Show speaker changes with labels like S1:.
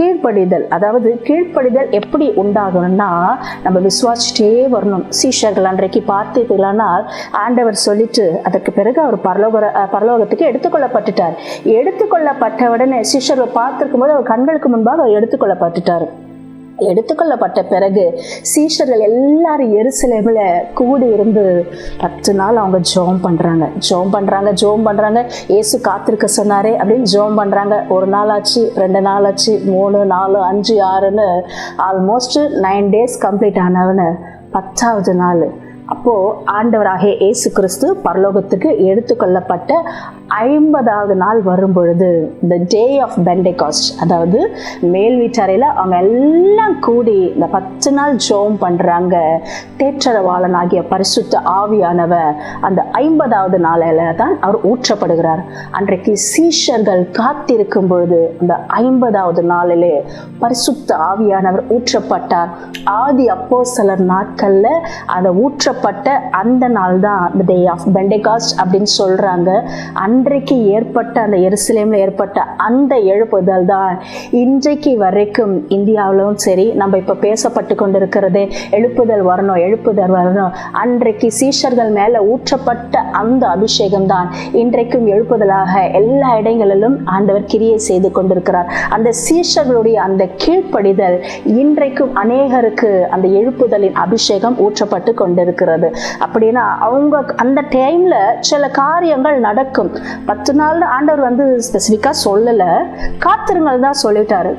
S1: கீழ்ப்படிதல் அதாவது கீழ்ப்படிதல் எப்படி உண்டாகணும்னா நம்ம விசுவாசிட்டே வரணும். சீஷர்கள் அன்றைக்கு பார்த்தீர்களானால் ஆண்டவர் சொல்லிட்டு அதற்கு பிறகு அவர் பரலோக பரலோகத்துக்கு எடுத்துக்கொள்ளப்பட்டுட்டார். எடுத்துக்கொள்ளப்பட்ட உடனே சீஷர்கள் பார்த்திருக்கும் போது அவர் கண்களுக்கு முன்பாக அவர் எடுத்துக்கொள்ளப்பட்டுட்டார். எடுத்துக்கொள்ளப்பட்ட பிறகு சீஷர்கள் எல்லாரும் எருசலேமில் கூடி இருந்து பத்து நாள் அவங்க ஜோம் பண்ணுறாங்க ஜோம் பண்ணுறாங்க ஜோம் பண்ணுறாங்க ஏசு காத்திருக்க சொன்னாரே அப்படின்னு ஜோம் பண்ணுறாங்க ஒரு நாள் ஆச்சு ரெண்டு நாள் ஆச்சு மூணு நாலு அஞ்சு ஆறுன்னு ஆல்மோஸ்ட் நைன் டேஸ் கம்ப்ளீட் ஆனவனு பத்தாவது நாள் அப்போ ஆண்டவராகிய இயேசு கிறிஸ்து பரலோகத்துக்கு எடுத்துக்கொள்ளப்பட்ட ஐம்பதாவது நாள் வரும் பொழுது த டே ஆஃப் பெண்டேகாஸ்ட் அதாவது மேல் வீட்டறையில் அவங்க எல்லாம் கூடி இந்த பத்து நாள் ஜோம் பண்ணுறாங்க தேற்றரவாளன் ஆகிய பரிசுத்த ஆவியானவர் அந்த ஐம்பதாவது நாளில் தான் அவர் ஊற்றப்படுகிறார். அன்றைக்கு சீஷர்கள் காத்திருக்கும் பொழுது அந்த ஐம்பதாவது நாளிலே பரிசுத்த ஆவியானவர் ஊற்றப்பட்டார். ஆதி அப்போ சிலர் நாட்களில் அதை ஊற்ற ஏற்பட்ட அந்த நாள் தான் டே ஆஃப் பெண்டேகாஸ்ட் அப்படின்னு சொல்கிறாங்க அன்றைக்கு ஏற்பட்ட அந்த எருசலேமில் ஏற்பட்ட அந்த எழுப்புதல் தான் இன்றைக்கு வரைக்கும் இந்தியாவிலும் சரி நம்ம இப்போ பேசப்பட்டு கொண்டிருக்கிறதே எழுப்புதல் வரணும் எழுப்புதல் வரணும். அன்றைக்கு சீஷர்கள் மேலே ஊற்றப்பட்ட அந்த அபிஷேகம் தான் இன்றைக்கும் எழுப்புதலாக எல்லா இடங்களிலும் ஆண்டவர் கிரியை செய்து கொண்டிருக்கிறார். அந்த சீஷர்களுடைய அந்த கீழ்ப்படிதல் இன்றைக்கும் அநேகருக்கு அந்த எழுப்புதலின் அபிஷேகம் ஊற்றப்பட்டு கொண்டிருக்கிறது. அப்படின்னா அவங்க அந்த டைம்ல சில காரியங்கள் நடக்கும். பத்து நாள் ஆண்டவர் வந்து ஸ்பெசிஃபிக்காக சொல்லலை. காத்திருங்கள் தான் சொல்லிட்டாரு.